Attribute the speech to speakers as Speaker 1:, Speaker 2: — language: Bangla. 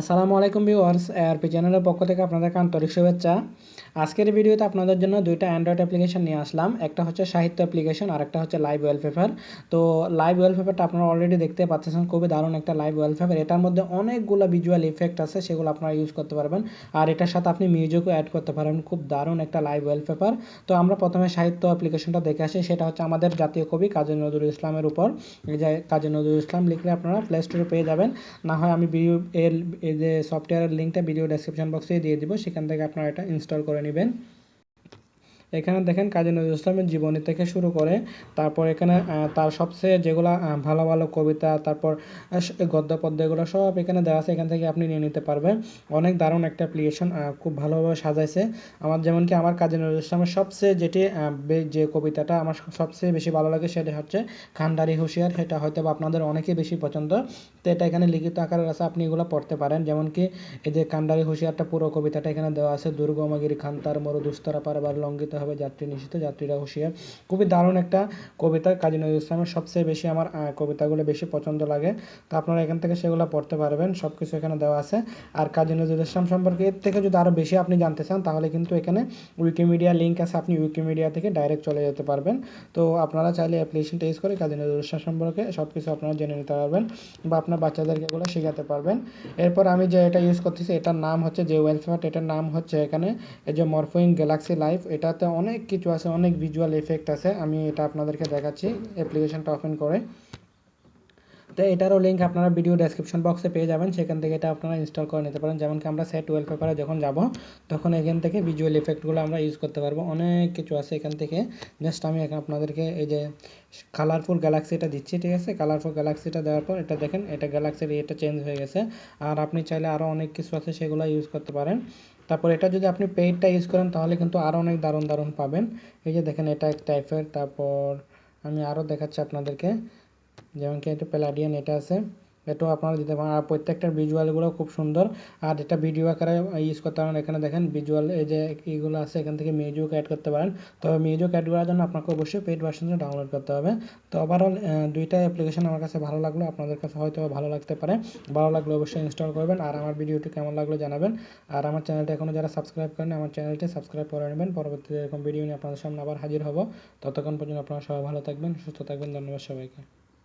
Speaker 1: আসসালামু আলাইকুম ভিউয়ার্স, এআরপি চ্যানেলের পক্ষ থেকে আপনাদেরকে আন্তরিক শুভেচ্ছা। আজকের ভিডিওতে আপনাদের জন্য দুইটা অ্যান্ড্রয়েড অ্যাপ্লিকেশন নিয়ে আসলাম। একটা হচ্ছে সাহিত্য অ্যাপ্লিকেশন আর একটা হচ্ছে লাইভ ওয়েলপেপার তো লাইভ ওয়েলপেপারটা আপনারা অলরেডি দেখতে পাচ্ছেন, খুবই দারুণ একটা লাইভ ওয়েলপেপার এটার মধ্যে অনেকগুলো ভিজুয়াল ইফেক্ট আছে, সেগুলো আপনারা ইউজ করতে পারবেন। আর এটার সাথে আপনি মিউজিকও অ্যাড করতে পারবেন, খুব দারুণ একটা লাইভ ওয়েলপেপার তো আমরা প্রথমে সাহিত্য অ্যাপ্লিকেশনটা দেখে আসি, সেটা হচ্ছে আমাদের জাতীয় কবি কাজী নজরুল ইসলামের উপর। এই যে কাজী নজরুল ইসলাম লিখলে আপনারা প্লে স্টোরে পেয়ে যাবেন। না হয় আমি এর এই যে সফটওয়্যারের লিঙ্কটা ভিডিও ডেসক্রিপশন বক্সে দিয়ে দিব, সেখান থেকে আপনারা এটা ইনস্টল করে নেবেন। এখানে দেখেন কাজী নজরুল ইসলামের জীবনী থেকে শুরু করে তারপর এখানে তার সবচেয়ে যেগুলো ভালো ভালো কবিতা, তারপর গদ্য পদ্য এগুলো সব এখানে দেওয়া আছে, এখান থেকে আপনি নিয়ে নিতে পারবেন। অনেক দারুণ একটা অ্যাপ্লিকেশন খুব ভালোভাবে সাজাইছে। আমার যেমন কি আমার কাজী নজরুল ইসলামের সবচেয়ে যেটি যে কবিতাটা আমার সবচেয়ে বেশি ভালো লাগে সেটা হচ্ছে খান্ডারি হুঁশিয়ার। সেটা হয়তো বা আপনাদের অনেকেই বেশি পছন্দ। তো এটা এখানে লিখিত আকারে আছে, আপনি এগুলো পড়তে পারেন। যেমন কি এই যে কান্ডারি হুঁশিয়ারটা পুরো কবিতাটা এখানে দেওয়া আছে, দুর্গমগিরি খান্তার মরু দুস্তরা পারবার লঙ্ঘিত হবে, যাত্রী নিষিদ্ধ, যাত্রীরা হুঁশিয়ার। খুবই দারুণ একটা কবিতা, কাজী নজরুল ইসলামের সবচেয়ে বেশি আমার কবিতাগুলো বেশি পছন্দ লাগে। তো আপনারা এখান থেকে সেগুলো পড়তে পারবেন সব কিছু এখানে দেওয়া আছে। আর কাজী নজরুল ইসলাম সম্পর্কে এর থেকে যদি আরও বেশি আপনি জানতে চান, তাহলে কিন্তু এখানে উইকিমিডিয়া লিঙ্ক আছে, আপনি উইকিমিডিয়া থেকে ডাইরেক্ট চলে যেতে পারবেন। তো আপনারা চাইলে অ্যাপ্লিকেশনটা ইউজ করে কাজী নজরুল ইসলাম সম্পর্কে সব কিছু আপনারা জেনে নিতে পারবেন বা আপনার বাচ্চাদেরকে এগুলো শেখাতে পারবেন। এরপর আমি যে এটা ইউজ করতেছি, এটার নাম হচ্ছে যে ওয়েলফেয়ার এটার নাম হচ্ছে এখানে এই যে মরফোইং গ্যালাক্সি লাইফ এটাতে অনেক কিছু আছে অনেক ভিজুয়াল এফেক্ট আছে। আমি এটা আপনাদেরকে দেখাচ্ছি অ্যাপ্লিকেশনটা ওপেন করে। তো এটারও লিঙ্ক আপনারা ভিডিও ডেসক্রিপশন বক্সে পেয়ে যাবেন। সেখান থেকে এটা আপনারা ইনস্টল করে নিতে পারেন। যেমন কি আমরা সেট ওয়েলপেপারে যখন যাব, তখন এখান থেকে ভিজুয়াল এফেক্টগুলো আমরা ইউজ করতে পারব। অনেক কিছু আছে এখান থেকে। জাস্ট আমি এখন আপনাদেরকে এই যে কালারফুল গ্যালাক্সিটা দিচ্ছি, ঠিক আছে? কালারফুল গ্যালাক্সিটা দেওয়ার পর এটা দেখেন, এটা গ্যালাক্সির এটা চেঞ্জ হয়ে গেছে। আর আপনি চাইলে আরও অনেক কিছু আছে সেগুলো ইউজ করতে পারেন। তারপর এটা যদি আপনি পেইডটা ইউজ করেন, তাহলে কিন্তু আরও অনেক দারুণ দারুণ পাবেন। এই যে দেখেন, এটা এক টাইপের তারপর আমি আরও দেখাচ্ছি আপনাদেরকে। যেমন কি এটা প্যালাডিয়ান এটা আছে। এটাও আপনারা দিতে পারেন। আর প্রত্যেকটার ভিজুয়ালগুলো খুব সুন্দর। আর এটা ভিডিও আকারে ইউজ করতে পারেন। এখানে দেখেন ভিজুয়াল এই যে এইগুলো আছে, এখান থেকে মিউজিক অ্যাড করতে পারেন। তবে মিউজিক অ্যাড করার জন্য আপনাকে অবশ্যই পেড ভার্সনটা ডাউনলোড করতে হবে। তো ওভারঅল দুইটা অ্যাপ্লিকেশন আমার কাছে ভালো লাগল। আপনাদের কাছে হয়তো ভালো লাগতে পারে। ভালো লাগলে অবশ্যই ইনস্টল করবেন। আর আমার ভিডিওটি কেমন লাগল জানাবেন। আর আমার চ্যানেলটা এখনও যারা সাবস্ক্রাইব করেন আমার চ্যানেলটি সাবস্ক্রাইব করে নেবেন। পরবর্তীতে এরকম ভিডিও নিয়ে আপনাদের সামনে আবার হাজির হব। ততক্ষণ পর্যন্ত আপনারা সবাই ভালো থাকবেন, সুস্থ থাকবেন। ধন্যবাদ সবাইকে।